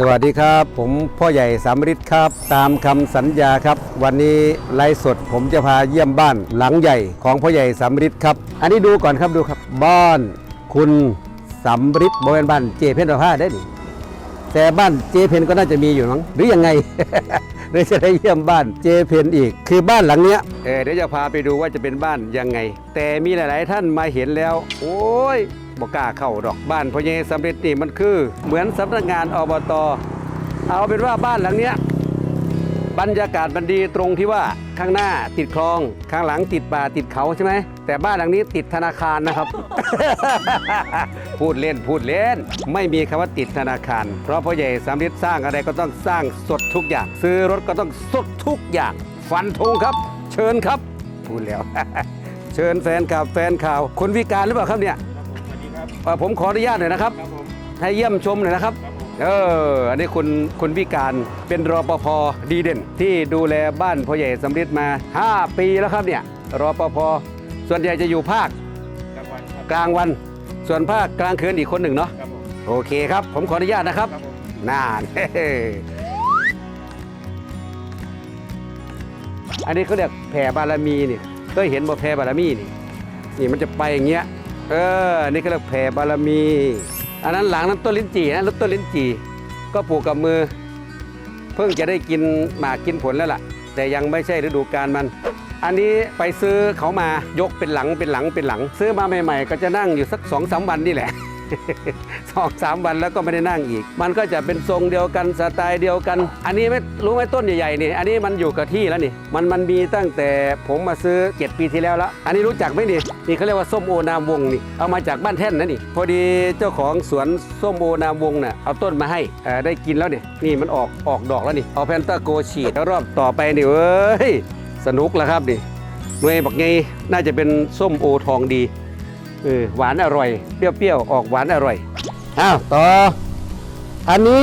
สวัสดีครับ ผมพ่อใหญ่สามฤทธิ์ครับ ตามคำสัญญาครับ วันนี้ไลฟ์สดผมจะพาเยี่ยมบ้านหลังใหญ่ของพ่อใหญ่สามฤทธิ์ครับ อันนี้ดูก่อนครับดูครับ บ้านคุณสำฤทธิ์บริเวณบ้านเจเพชรประภาได้ดิแต่บ้านเจเพนก็น่าจะมีอยู่มั้งหรือยังไงเดี๋ยวจะได้เยี่ยมบ้านเจเพนอีก คือบ้านหลังเนี้ยเออเดี๋ยวจะพาไปดูว่าจะเป็นบ้านยังไง แต่มีหลาย ๆ ท่านมาเห็นแล้ว โอ้ย บอกกล้าเข้าดอกบ้านพ่อใหญ่สำฤทธิ์นี่มันคือ เหมือนสำนักงานอบตเอาเป็นว่าบ้านหลังเนี้ยบรรยากาศมันดีตรงที่ว่าข้างหน้าติดคลอง ข้างหลังติดป่าติดเขาใช่ไหม แต่บ้านหลังนี้ติดธนาคารนะครับ พูดเล่นพูดเล่น ไม่มีคำว่าติดธนาคาร เพราะพ่อใหญ่สามฤทธิ์สร้างอะไรก็ต้องสร้างสดทุกอย่าง ซื้อรถก็ต้องสดทุกอย่าง ฟันธงครับ เชิญครับ พูดแล้ว เชิญแฟนข่าวแฟนข่าวคนวิการหรือเปล่าครับเนี่ย เอ่อผมขออนุญาตหน่อยนะครับ ครับผม ให้เยี่ยมชมหน่อยนะครับ ครับผม เออ อันนี้คุณคุณวิการเป็นรปภดีเด่น ที่ดูแลบ้านพ่อใหญ่สำริดมา 5 ปีแล้วครับเนี่ยรปภส่วนใหญ่จะอยู่ภาคกลางวันครับกลางวัน ส่วนภาคกลางคืนอีกคนหนึ่งเนาะครับผมโอเคครับ ผมขออนุญาตนะครับ ครับผมน่าน อันนี้เขาเรียกแผ่บารมีนี่เคยเห็นบ่แผ่บารมีนี่ นี่มันจะไปอย่างเงี้ย เออนี่เขาเรียกแผ่บารมี อันนั้นหลังนั้นต้นลิ้นจี่นะต้นลิ้นจี่ก็ปลูกกับมือ เพิ่งจะได้กินหมากกินผลแล้วล่ะ แต่ยังไม่ใช่ฤดูกาลมัน อันนี้ไปซื้อเขามายกเป็นหลังเป็นหลังเป็นหลัง ซื้อมาใหม่ ๆ ก็จะนั่งอยู่สักสองสามวันนี่แหละ สองสามวันแล้วก็ไม่ได้นั่งอีก มันก็จะเป็นทรงเดียวกันสไตล์เดียวกัน อันนี้ไม่รู้ไหมต้นใหญ่ๆนี่ อันนี้มันอยู่กับที่แล้วนี่ มันมันมีตั้งแต่ผมมาซื้อเจ็ดปีที่แล้วล้วอันนี้รู้จักไหมนี่นี่เขาเรียกว่าส้มโอนามวงนี่เอามาจากบ้านแท่นนะนี่พอดีเจ้าของสวนส้มโอนามวงน่ะเอาต้นมาให้ได้กินแล้วนี่นี่มันออกออกดอกแล้วนี่เอาแพนตาโกฉีดแล้วรอบต่อไปนี่เว้ยสนุกแล้วครับนี่หน่วยบักไงน่าจะเป็นส้มโอทองดี เออหวานอร่อย เปรี้ยวๆ ออกหวานอร่อย อ้าว ต่อ อันนี้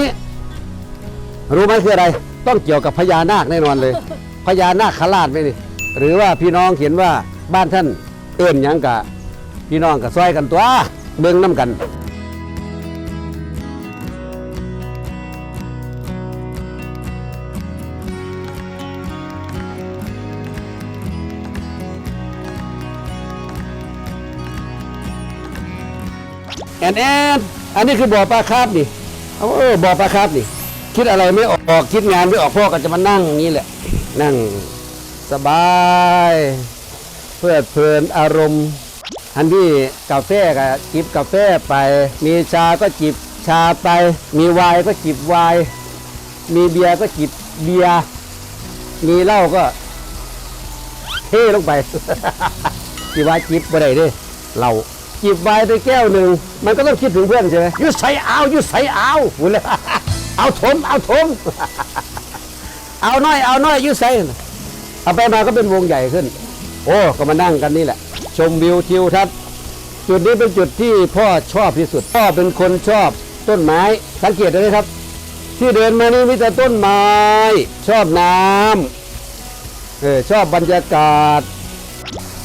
รู้ไหมคืออะไร ต้องเกี่ยวกับพญานาคแน่นอนเลย พญานาคขลาดไหมนี่หรือว่าพี่น้องเห็นว่าบ้านท่านเอื้นหยังกะ พี่น้องกับซอยกันตัวเบิ่งน้ำกัน อนแอนอันนี้คือบ่อปลาคาร์ฟนี่เอาเออบ่อปลาคาร์ฟนี่ คิดอะไรไม่ออกคิดงานไม่ออกพ่อก็จะมานั่งอย่างนี้แหละ นั่งสบายเพลิดเพลินอารมณ์อันที่กาแฟก็จิบกาแฟไป มีชาก็จิบชาไป มีไวน์ก็จิบไวน์มีเบียร์ก็จิบเบียร์มีเหล้าก็เทลงไป จิว่าจิบบ่ได้เด้เรา จิบไวน์ไปแก้วหนึ่ง มันก็ต้องคิดถึงเพื่อนใช่ไหมยุใส่เอายุใส่เอาหุ่นเลยเอาถมเอาถม เอาน้อยเอาน้อยยุใส่เอาไปมาก็เป็นวงใหญ่ขึ้น โอ้ก็มานั่งกันนี่แหละ ชมวิวทิวทัศน์จุดนี้เป็นจุดที่พ่อชอบที่สุด พ่อเป็นคนชอบต้นไม้สังเกตไดูนะครับ ที่เดินมานี่มีแต่ต้นไม้ ชอบน้ำเออชอบบรรยากาศ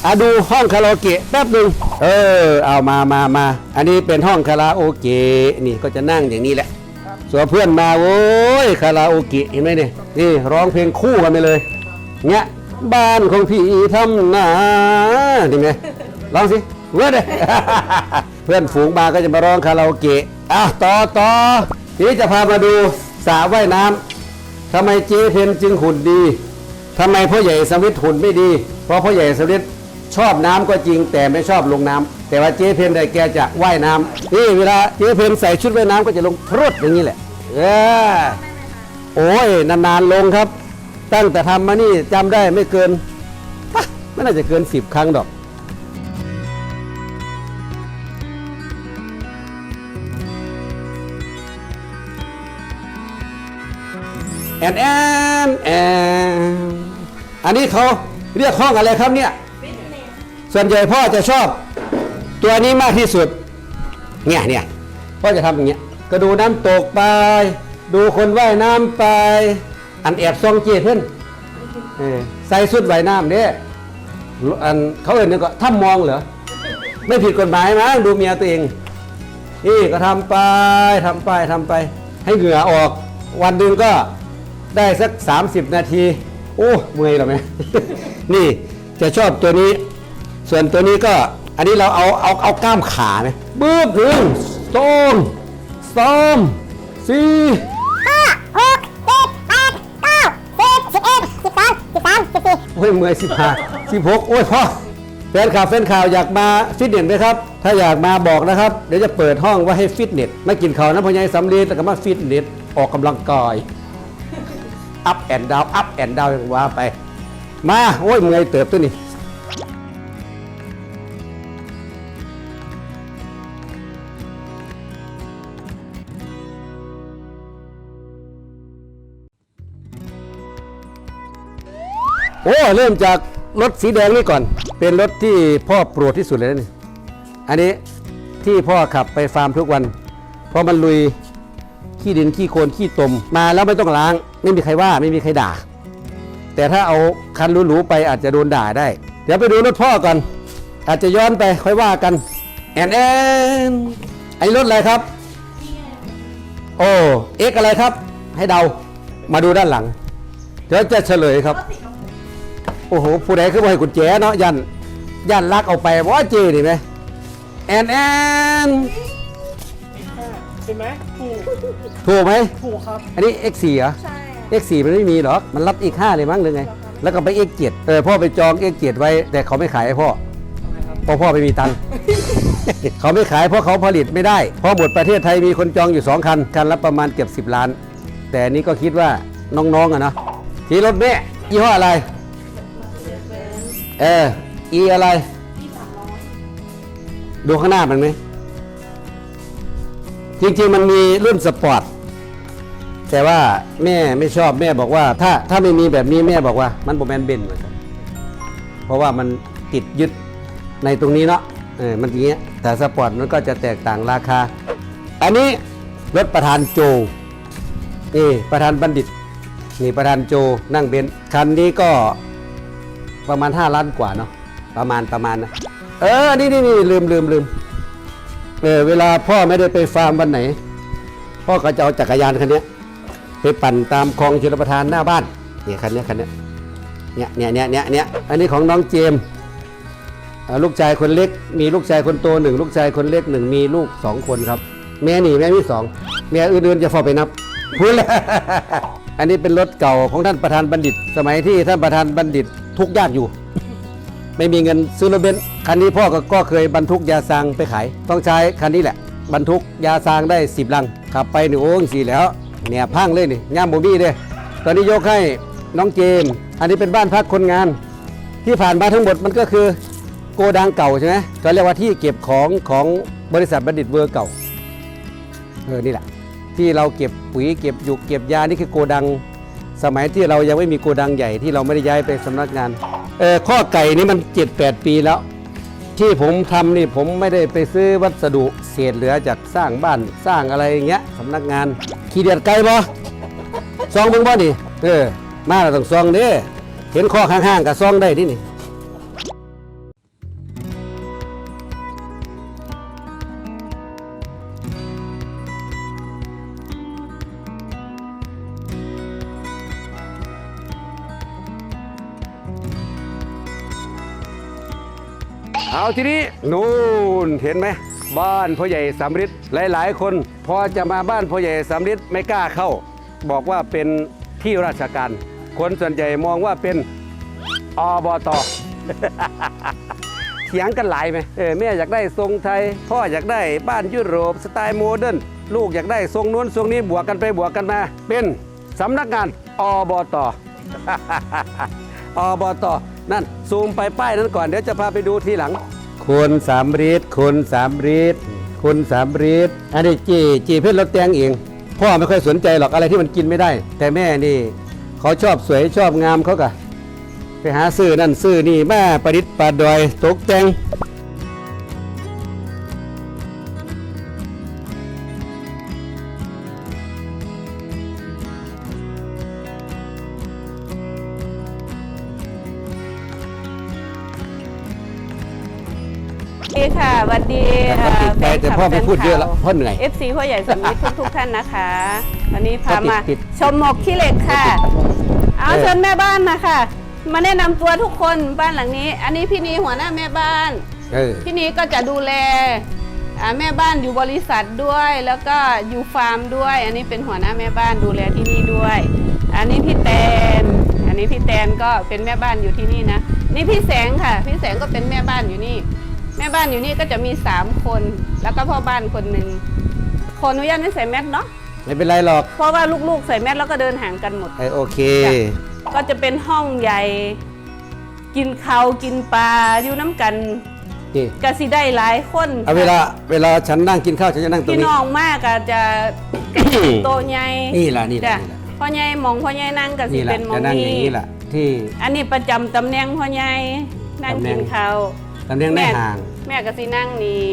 อะดูห้องคาราโอเกะแป๊บหนึ่งเออ เอามามามาอันนี้เป็นห้องคาราโอเกะนี่ก็จะนั่งอย่างนี้แหละส่วนเพื่อนมาโว้ยคาราโอเกะเห็นไหมเนี่ยนี่ร้องเพลงคู่กันไปเลยเงี้ยบ้านของพี่ทำนานี่ไงร้องสิเว้ยเลยเพื่อนฝูงมาก็จะมาร้องคาราโอเกะอะต่อต่อทีนี้จะพามาดูสระว่ายน้ำทำไมเจ๊เพนจึงหุ่นดีทำไมพ่อใหญ่สมิทหุ่นไม่ดี เพราะพ่อใหญ่สมิท ชอบน้ำก็จริงแต่ไม่ชอบลงน้ำแต่ว่าเจ๊เพนได้แกจะว่ายน้ำนี่เวลาเจ๊เพนใส่ชุดว่ายน้ำก็จะลงพรวดอย่างนี้แหละเออโอ้ยนานๆลงครับ ตั้งแต่ทำมานี่จำได้ไม่เกินไม่น่าจะเกินสิบครั้งดอกแอนแอนแอนอันนี้เขาเรียกห้องอะไรครับเนี่ย ส่วนใหญ่พ่อจะชอบตัวนี้มากที่สุด เนี่ยเนี่ยพ่อจะทำอย่างเงี้ยก็ดูน้ำตกไป ดูคนว่ายน้ำไป อันแอบซองเจเพื่อนเออใส่สุดว่ายน้ำเนี่ยอันเขาเอ่ยนึกว่าถ้ามองเหรอ ไม่ผิดกฎหมายมั้งดูเมียตัวเองนี่ก็ทำไปทำไปทำไป ให้เหงื่อออก วันหนึ่งก็ได้สัก 30 นาที โอ้เมื่อยหรอไหม นี่จะชอบตัวนี้ ส่วนตัวนี้ก็อันนี้เราเอาเอาเอากล้ามขาไหมบึ้บหนึ่งสองสามสี่ห้าหกเจ็ดแปดเก้าสิบสิบเอ็ดสิบสองสิบสามสิบสี่โอ้ยเมื่อยสิบห้าสิบหกโอ้ยพ่อแฟนข่าวแฟนข่าวอยากมาฟิตเนสไหมครับ ถ้าอยากมาบอกนะครับ เดี๋ยวจะเปิดห้องไว้ให้ฟิตเนสมากินข้าวน้ำพอใหญายสำลีแล้วก็มาฟิตเนสออกกำลังกายอัพแอนด์ดาวอัพแอนด์ดาวว่าไป มา โอ้ยเมื่อยเติบตัวนี้ โอ้เริ่มจากรถสีแดงนี่ก่อน เป็นรถที่พ่อโปรดที่สุดเลยนี่อันนี้ที่พ่อขับไปฟาร์มทุกวัน เพราะมันลุยขี้ดินขี้โคลนขี้ตมมาแล้วไม่ต้องล้าง ไม่มีใครว่าไม่มีใครด่า แต่ถ้าเอาคันหรูๆไปอาจจะโดนด่าได้ เดี๋ยวไปดูรถพ่อก่อน อาจจะย้อนไปค่อยว่ากันแอนแอนไอ้รถอะไรครับ โอ้เอ็กอะไรครับ ให้เดามาดูด้านหลังเดี๋ยวจะเฉลยครับ โอ้โห ผู้ใดคือบ่ให้กุญแจเนาะยันยันลักเอาไปว่าเจนี่ไหมแอนแอนใช่ไหมถูกถูกไหมถูกครับ อันนี้ X4 เหรอ ใช่ X4 มันไม่มีหรอก มันรับ X5 เลยมั้งหรือไง แล้วก็ไป X7 เออพ่อไปจอง X7 ไว้ แต่เขาไม่ขายให้พ่อเพราะพ่อไม่มีตังค์ เขาไม่ขายเพราะเขาผลิตไม่ได้ เพราะหมดประเทศไทยมีคนจองอยู่ 2 คัน คันละประมาณเกือบ10 ล้าน แต่อันนี้ก็คิดว่าน้องๆอะนะทีรถแม่ยี่ห้ออะไร เออ อีอะไรดูข้างหน้ามันไหม จริงๆมันมีรุ่นสปอร์ต แต่ว่าแม่ไม่ชอบแม่บอกว่า ถ้าถ้าไม่มีแบบนี้แม่บอกว่า มันโบแมนเบนเหมือนกันเพราะว่ามันติดยึดในตรงนี้เนาะเออมันอย่างเงี้ยแต่สปอร์ตมันก็จะแตกต่างราคา อันนี้รถประธานโจนี่ประธานบัณฑิตนี่ประธานโจนั่งเบนซ์คันนี้ก็ ประมาณ 5 ล้านกว่าเนาะประมาณประมาณนะเออนี่นี่นี่ลืมลืมลืมเออเวลาพ่อไม่ได้ไปฟาร์มวันไหน พ่อก็จะเอาจักรยานคันนี้ไปปั่นตามคลองชลประทานหน้าบ้านเนี่ยคันนี้คันนี้เนี่ยเนี่ยเนี่ยเนี่ยเนี่ยอันนี้ของน้องเจมลูกชายคนเล็ก มีลูกชายคนโตหนึ่งลูกชายคนเล็กหนึ่งมีลูกสองคนครับ แม่หนีแม่มีสองแม่อื่นๆจะฟอไปนับพูดเลยอันนี้เป็นรถเก่าของท่านประธานบัณฑิต สมัยที่ท่านประธานบัณฑิต ทุกข์ยากอยู่ ไม่มีเงินซื้อรถเบนซ์คันนี้พ่อก็ก็เคยบรรทุกยาซางไปขาย ต้องใช้คันนี้แหละ บรรทุกยาซางได้10ลังขับไปหนี่โอ้ยสีแล้วเนี่ยพังเลยนี่ย่ามโบบี้เลยตอนนี้ยกให้น้องเจมส์อันนี้เป็นบ้านพักคนงาน ที่ผ่านมาทั้งหมดมันก็คือโกดังเก่าใช่ไหมก็เรียกว่าที่เก็บของของบริษัทบัณฑิตเวอร์เก่าเออนี่แหละ ที่เราเก็บปุ๋ยเก็บหยุกเก็บยานี่คือโกดัง สมัยที่เรายังไม่มีโกดังใหญ่ที่เราไม่ได้ย้ายไปสำนักงานเออข้อไก่นี่มัน 7-8 ปีแล้ว ที่ผมทำนี่ผมไม่ได้ไปซื้อวัสดุเศษเหลือจากสร้างบ้านสร้างอะไรอย่างเงี้ยสำนักงาน ขี้เดียดไก่บ่ซองเบิ่งบ่นี่เออมาแล้วต้องซองเด้เห็นข้อข้างๆกับซองได้ที่นี่ เอาทีนี้นู่นเห็นไหมบ้านพ่อใหญ่สำริดหลาย ๆ คน พอจะมาบ้านพ่อใหญ่สำริดไม่กล้าเข้า บอกว่าเป็นที่ราชการ คนส่วนใหญ่มองว่าเป็นอบตเถียงกันหลายไหมเออแม่อยากได้ทรงไทย พ่ออยากได้บ้านยุโรปสไตล์โมเดิร์นลูกอยากได้ทรงนู้นทรงนี้บวกกันไปบวกกันมา เป็นสำนักงานอบตอบต นั่นซูมไปป้ายนั้นก่อนเดี๋ยวจะพาไปดูทีหลังคนสามฤทธิ์คนสามฤทธิ์คนสามฤทธิ์อันนี้จีจีเพชรรถแตงเองพ่อไม่ค่อยสนใจหรอกอะไรที่มันกินไม่ได้ แต่แม่นี่เขาชอบสวยชอบงามเขากะไปหาซื้อนั่นซื้อนี่แม่ประดิษฐ์ประดอยตกแต่ง เอค่ะสวัสดีแต่ก็ติดใจแต่พ่อไม่พูดเยอะแล้วพ่อเหนื่อย เอฟซีพ่อใหญ่สมนิททุกทุกๆท่านนะคะ วันนี้พามาติดชมหมกขี้เหล็กค่ะ เอาเออเชิญแม่บ้านมาค่ะ มาแนะนำตัวทุกคนบ้านหลังนี้ อันนี้พี่นีหัวหน้าแม่บ้าน เออ พี่นีก็จะดูแลอ่าแม่บ้านอยู่บริษัทด้วย แล้วก็อยู่ฟาร์มด้วย อันนี้เป็นหัวหน้าแม่บ้านดูแลที่นี่ด้วย อันนี้พี่แตน อันนี้พี่แตนก็เป็นแม่บ้านอยู่ที่นี่นะ นี่พี่แสงค่ะ พี่แสงก็เป็นแม่บ้านอยู่นี่แม่บ้านอยู่นี่ก็จะมีสามคน แล้วก็พ่อบ้านคนหนึ่งขออนุญาตไม่ใส่แมสเนาะไม่เป็นไรหรอกเพราะว่าลูกๆ ใส่แมสแล้วก็เดินห่างกันหมด เออโอเคจ้ะก็จะเป็นห้องใหญ่ กินข้าวกินปลาอยู่น้ำกันนี่ก็สิได้หลายคนเอาเวลาเวลาฉันนั่งกินข้าวฉันจะนั่งตรงพี่นี้ น้องมากก็จะ โตะใหญ่นี่ล่ะนี่ล่ะจ้ะนี่ล่ะพ่อใหญ่หมองพ่อใหญ่นั่งก็สินี่แหละเป็นหมอจะงนั่งอนี้ย่างนี้แหละที่ อันนี้ประจำตำแหน่งพ่อใหญ่นั่งตำแหน่กิง นข้าว ตำแหน่งได้แม่ห่างแม่ก็สินั่งนี่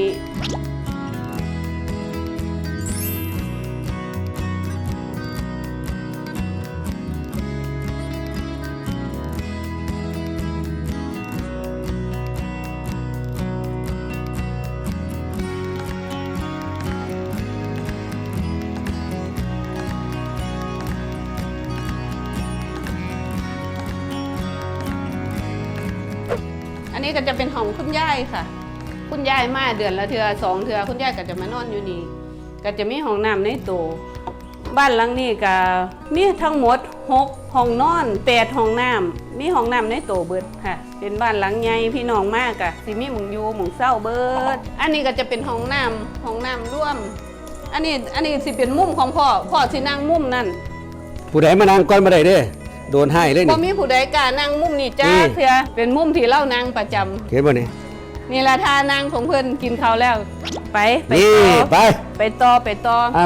อันนี้ก็จะเป็นหองคุณยายค่ะ คุณยายมาเดือนละเทือสองเทือคุณยายก็จะมานอนอยู่นี่ก็จะมีห้องน้ำในโตวบ้านหลังนี้ก็มีทั้งหมดหกห้องนอนแปดห้องน้ำมีห้องน้ำในโตวเบิดค่ะ เป็นบ้านหลังใหญ่พี่น้องมากอะสิมีหมุงอยู่หมุงเศร้าเบิด อันนี้ก็จะเป็นห้องน้ำห้องน้ำร่วม อันนี้อันนี้สิเป็นมุมของพ่อพ่อสินั่งมุมนั่นผู้ใดมานั่งก่อนมาได้เด้อโดนให้เลยบ่นี่มีผู้ใดกล้านั่งมุมนี่จ้านี่เถื่อเป็นมุมที่เล่านั่งประจำเห็นบ่นี่ นี่ละท่านั่งของเพื่อนกินข้าวแล้ว ไปไปนี่ต่อไปไปต่อไปต่ออะ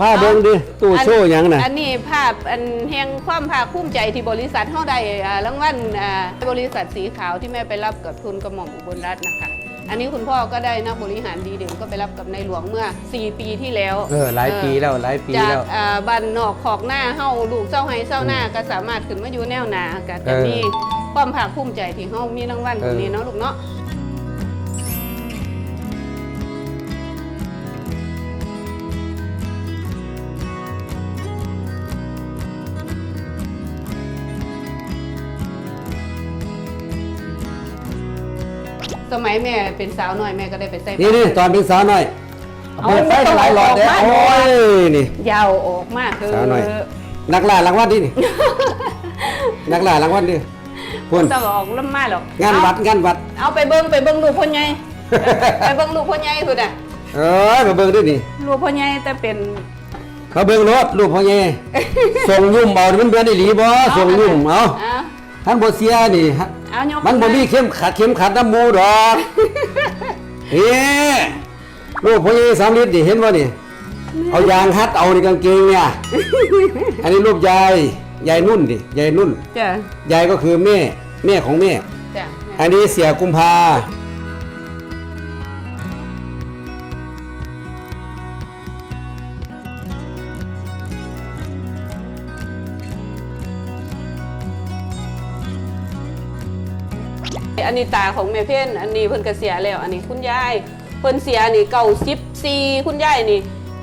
ผ้าเบิ่งดิตู้โชว์หยังน่ะ อันนี้ภาพอันแห่งความภาคภูมิใจที่บริษัทเฮาได้อ่ารางวัลอ่าบริษัทสีขาวที่แม่ไปรับกับทุนกระหม่อมอุบลรัตน์นะคะ อันนี้คุณพ่อก็ได้นักบริหารดีเด่นก็ไปรับกับในหลวงเมื่อ 4 ปีที่แล้ว เออหลายปีแล้วหลายปีจากแล้ว อ่าบ้านนอกขอกหน้าเฮาลูกเจ้าไห้เจ้าหน้าก็สามารถขึ้นมาอยู่แนวหนาก็จะเออมีความภาคภูมิใจที่เฮามีรางวัลตรงนี้เนาะลูกเนาะ สมัยแม่เป็นสาวน้อยแม่ก็ได้ไปใส่นี่นี่ตอนเป็นสาวน้อยเอาเปิดไฟไม่ต้องหลายหลอดเด้อออกมาโอ้ยนี่ยาวออกมากคือสาวน้อยนักล่ารางวัลดินี่นักล่ารางวัลดิพุ่นต้องออกล่ำมาหรอกงานวัดงานวัด เอาไปเบิ้งไปเบิ้งลูกพ่อใหญ่ไปเบิ้งลูกพ่อใหญ่สุดอะเอ้ยมาเบิ่งด้วยนี่ลูกพ่อใหญ่แต่เป็นเขาเบิ่งรถลูกพ่อใหญ่ส่งยุ่มเอานี่มันเบื่อได้หลีบ่ส่งยุ่มเอาเอาท่านบ่เสียนี่ฮะ เอายกมันบ่มีเข้มขัดเข้มขัดน้ำหมูดอกนี่ลูกพ่อใหญ่สามลิตรนี่เห็นบ่นี่ เอายางฮัดเอาในกางเกงเนี่ย อันนี้รูปยาย ยายนุ่นดิยายนุ่น จ้ะยายก็คือแม่ แม่ของแม่ จ้ะ อันนี้เสียกุมภา นนี้ตาของแม่เพ่นอันนี้เพิ่นก็เสียแล้ว อันนี้คุณยายเพิ่นเสียนี่เก้าสิบสี่คุณยายนี่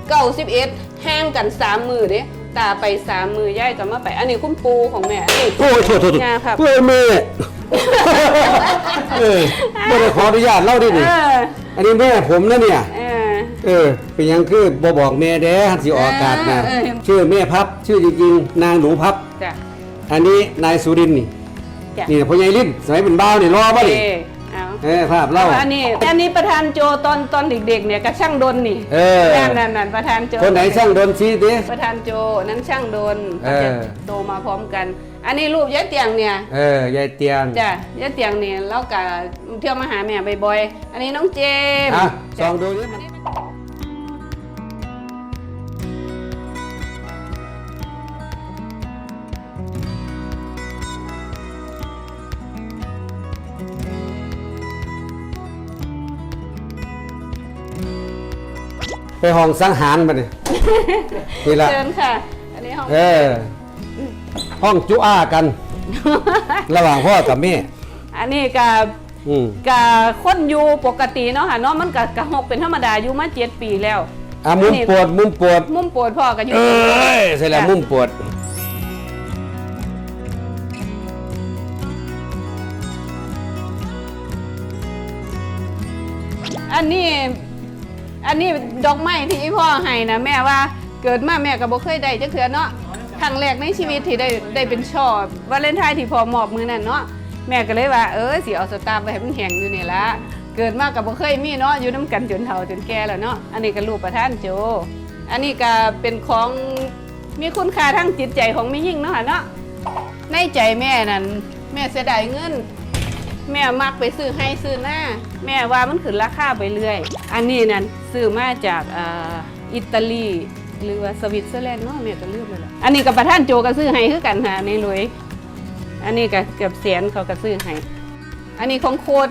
เก้าสิบเอ็ดแห้งกันสามมือเด้ตาไปสามมือยายก็มาไป อันนี้คุณปูของแม่อันนี้โอ้ยโทษโทษโทษงาครับ เพื่อนแม่เออไม่ได้ขออนุญาตเล่าดิเอนี่ออันนี้แม่ผมนะเนี่ย เออ เออ เป็นหยังคือบ่บอกแม่เด้ฮันสิออกอากาศนะเออเออ ชื่อแม่พับ ชื่อจริงๆนางหนูพับ จ้ะอันนี้นายสุรินทร์นี่ จ้ะ นี่พ่อใหญ่ลิ้นสมัยเป็นบ้าวนี่รอป่ะนี่เออเอาเออภาพเล่า อันนี้อันนี้ประธานโจตอนตอนเด็กๆเนี่ยก็ช่างดนนี่เออ นั่นนั่นนั่นประธานโจคนไหนช่างโดนชี้ดิ ประธานโจนั้นช่างดนเออ จะโตมาพร้อมกัน อันนี้รูปยายเตียงเนี่ยเออยายเตียงจ้ะยายเตียงเนี่ยเรากะเที่ยวมาหาแม่บ่อยๆอันนี้น้องเจมส์อะส่องดูดิมัน ไปห้องสังหารมาดินี่ละเชิญค่ะ อันนี้ห้องเออห้องจุอ้ากัน ระหว่างพ่อกับแม่ อันนี้กับอืมกะคนอยู่ปกติเนาะค่ะเนาะมันกะกะหกเป็นธรรมดาอยู่มาเจ็ดปีแล้วอะมุมปวดมุมปวดมุมปวดพ่อก็อยู่เอ้ยใส่แล้วมุมปวดอันนี้ อันนี้ดอกไม้ที่อีพ่อให้นะแม่ว่าเกิดมาแม่ก็บ่เคยได้จักเทื่อเนาะครั้งแรกในชีวิตที่ได้ได้เป็นช่อวาเลนไทน์ที่พ่อมอบมือนั่นเนาะแม่ก็เลยว่าเออสิเอาสตาร์ไปให้มันแห้งอยู่นี่ละเกิดมาก็บ่เคยมีเนาะอยู่น้ำกันจนเฒ่าจนแก่แล้วเนาะอันนี้ก็รูปประท่านโจ อันนี้ก็เป็นของมีคุณค่าทางจิตใจของแม่ยิ่งเนาะค่ะเนาะในใจแม่นั่นแม่เสียดายเงิน แม่มักไปซื้อให้ซื้อหน้า แม่ว่ามันขึ้นราคาไปเรื่อย อันนี้นั่นซื้อมาจากอ,อิตาลีหรือว่าสวิตเซอร์แลนด์เนาะแม่ก็ลืมไปแล้วอันนี้กับประธานโจก็ซื้อให้คือกันค่ะในรวยอันนี้ก็เกือบแสนเขาก็ซื้อให้อันนี้ของโคด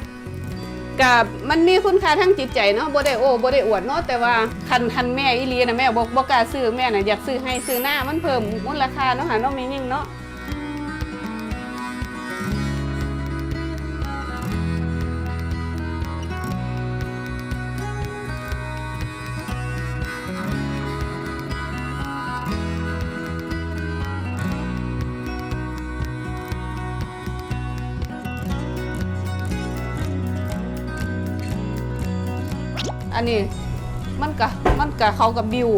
กับมันมีคุณค่าทางจิตใจเนาะบ่ได้โอ้บ่ได้อวดเนาะแต่ว่าคันคันแม่อีลีนะแม่บอกบ่กล้าซื้อแม่น่ะอยากซื้อให้ซื้อหน้ามันเพิ่มมูลค่าเนาะค่ะเนาะมียิ่งเนาะ อันนี้มันกะมันกะเขากับบิว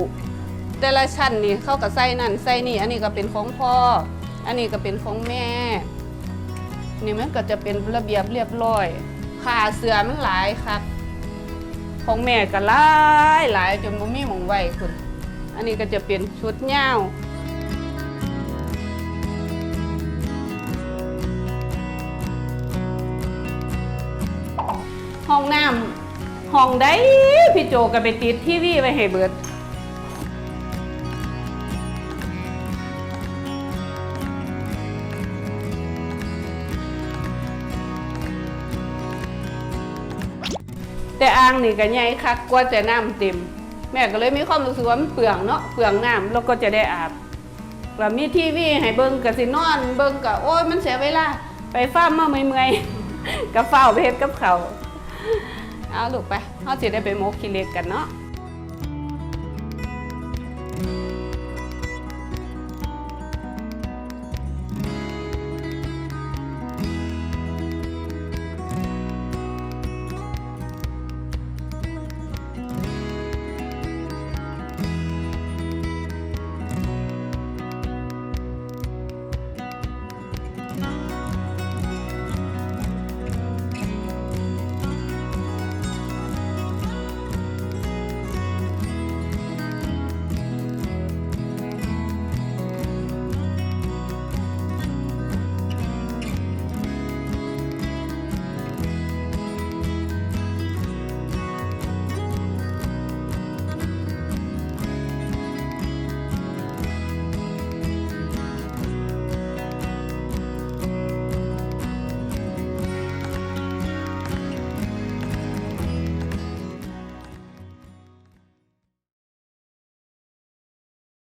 แต่ละชั้นนี่เขากับใส่นั่นใส่นี่ อันนี้ก็เป็นของพ่อ อันนี้ก็เป็นของแม่ นี่มันก็จะเป็นระเบียบเรียบร้อยขาเสือมันหลายครับของแม่ก็หลายหลายจนบ่มีหมองไว้คุณอันนี้ก็จะเป็นชุดยาวห้องน้ำ ห้องใดพี่โจก็ไปติดทีวีไว้ให้เบิดแต่อ่างนี่ก็ใหญ่คักกว่าจะน้ำเต็ม แม่ก็เลยมีความรู้สึกว่ามันเปลืองเนาะเปลืองน้ำแล้วก็จะได้อาบว่ามีทีวีให้เบิ่งกับสินอน เบิ่งกับโอ้ยมันเสียเวลา ไปฟ้ามมาเมื่อยๆกับเฝ้าไปเฮ็ดกับเขา เอาลูกไปเขาจะได้ไปโมกขี้เล็กกันเนาะ